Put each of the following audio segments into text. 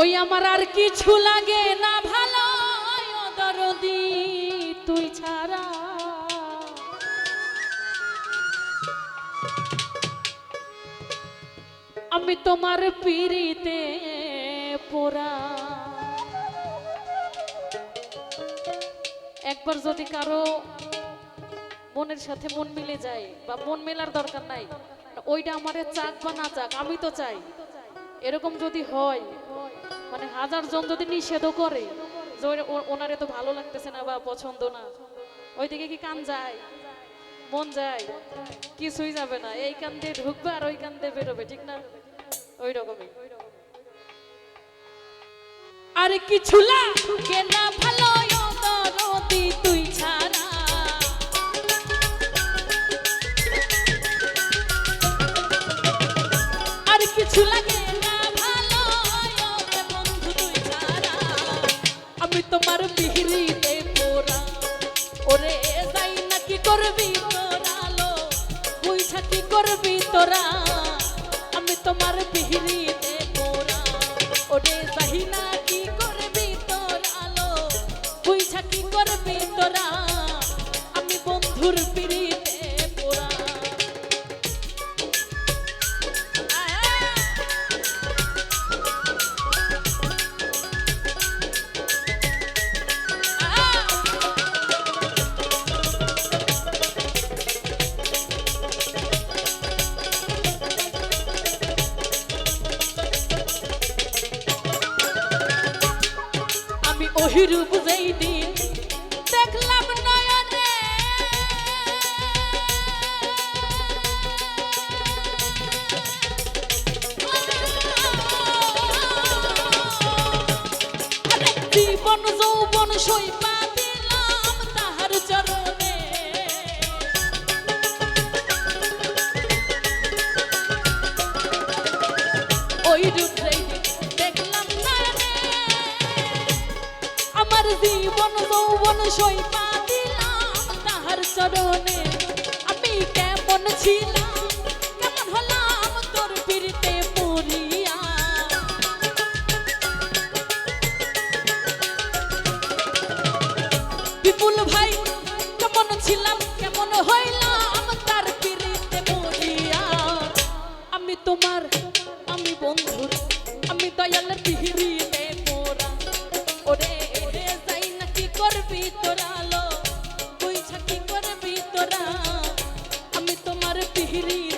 ওই আমার আর কিছু লাগে না ভালো দরদি তুই ছাড়া। আমি তোমার পিড়িতে পোড়া। একবার যদি কারও মনের সাথে মন মিলে যায় বা মন মেলার দরকার নাই, ওইটা আমারে চাক বা না চাক, আমি তো চাই। এরকম যদি হয় মানে হাজার জন যদি নিষেধও করে যে ওনারে তো ভালো লাগতেছে না বা পছন্দ না, ওইদিকে কি কান যায়? মন যায়? কিছুই যাবে না। এই কান দিয়ে ঢুকবে আর ওই কান দিয়ে বেরোবে, ঠিক না? ওই রকমই আর কিছু লাগে না ভালো তুই ছাড়া। আর কিছু লাগে আমি তোমার বিহরিতে পোরা ওরে যাই না কি করবি তোরালো? বুঝা কি করবি তোরা? আমি তোমার বিহরিতে পোরা ওরে, যাই না কি করবি তোরালো? বুঝা কি করবি তোরা? আমি বন্ধুর পিড়িতে আমি ওহিরূপ দিন দেখলাম নয়নে। জীবন যৌবন সইপা যৌবন সইপা দিলাম তাহার চরণে? আমি কেমন ছিলাম? কেমন ভাই তোমার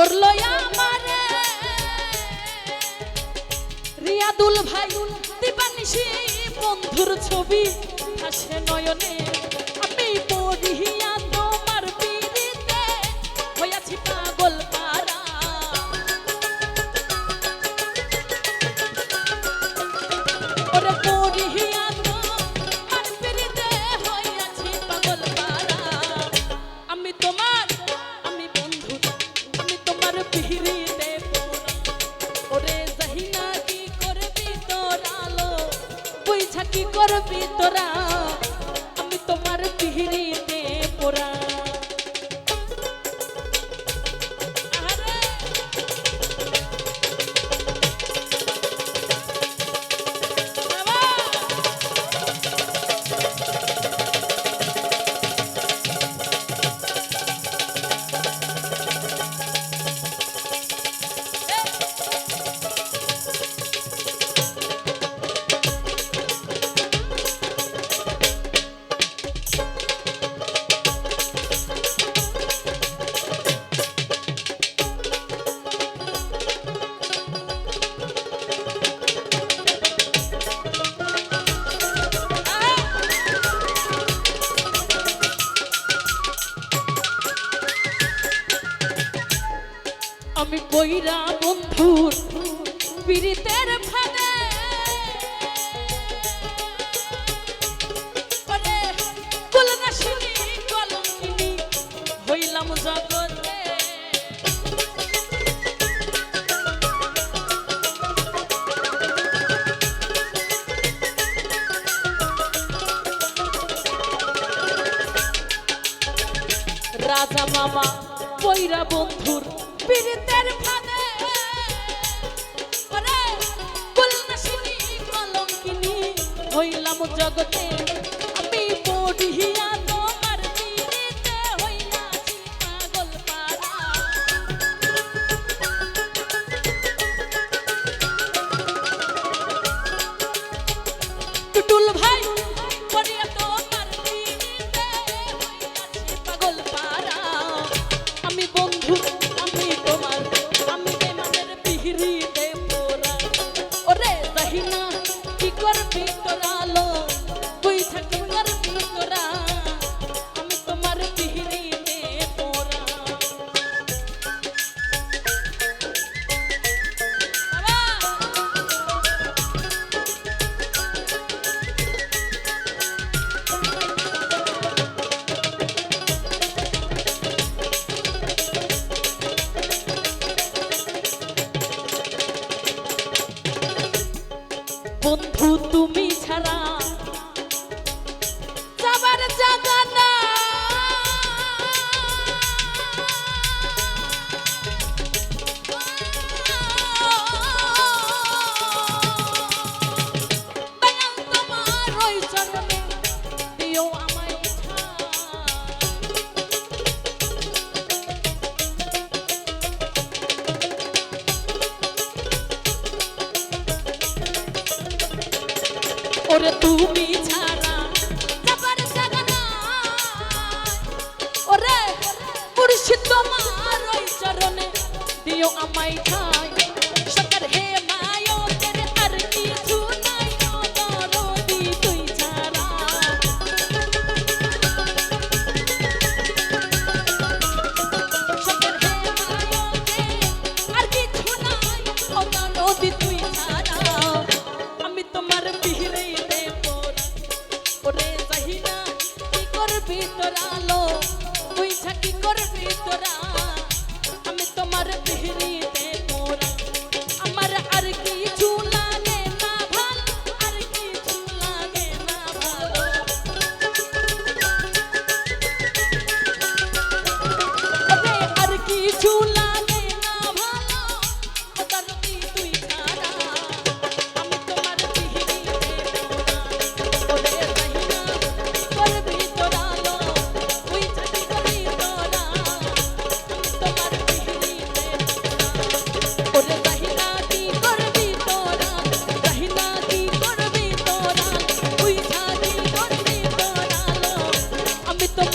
করল আমারে। রিয়াদুল ভাই দিবানিশি বন্ধুর ছবি হাসে নয়নে। আমি পড়িয়া তোমার পিড়িতে হইয়াছি পাগল পারা ওরে পড়িয়া করবি তোরা আমি তোমার পিড়িতে পোড়া। পীড়িতের ফাঁদে। হইলাম জগতে। রাজা মামা বৈরা বন্ধুর পীড়িতের ফাঁদে। জগতে আমি পড়িয়া বন্ধু তুমি ছাড়া যাবার জায়গা না তোমার ওই চরণে দিও দিও আমায় ঠাই সকার হে মায়োদের আর কিছু নাই দরদি তুই ছাড়া সকার হে মায়োদের আর কিছু নাই দরদি তুই ছাড়া আমি তোমার বিহরে দেব ওরে জাহিনা কি করবি তোরা লো তুই কি করবি তোরা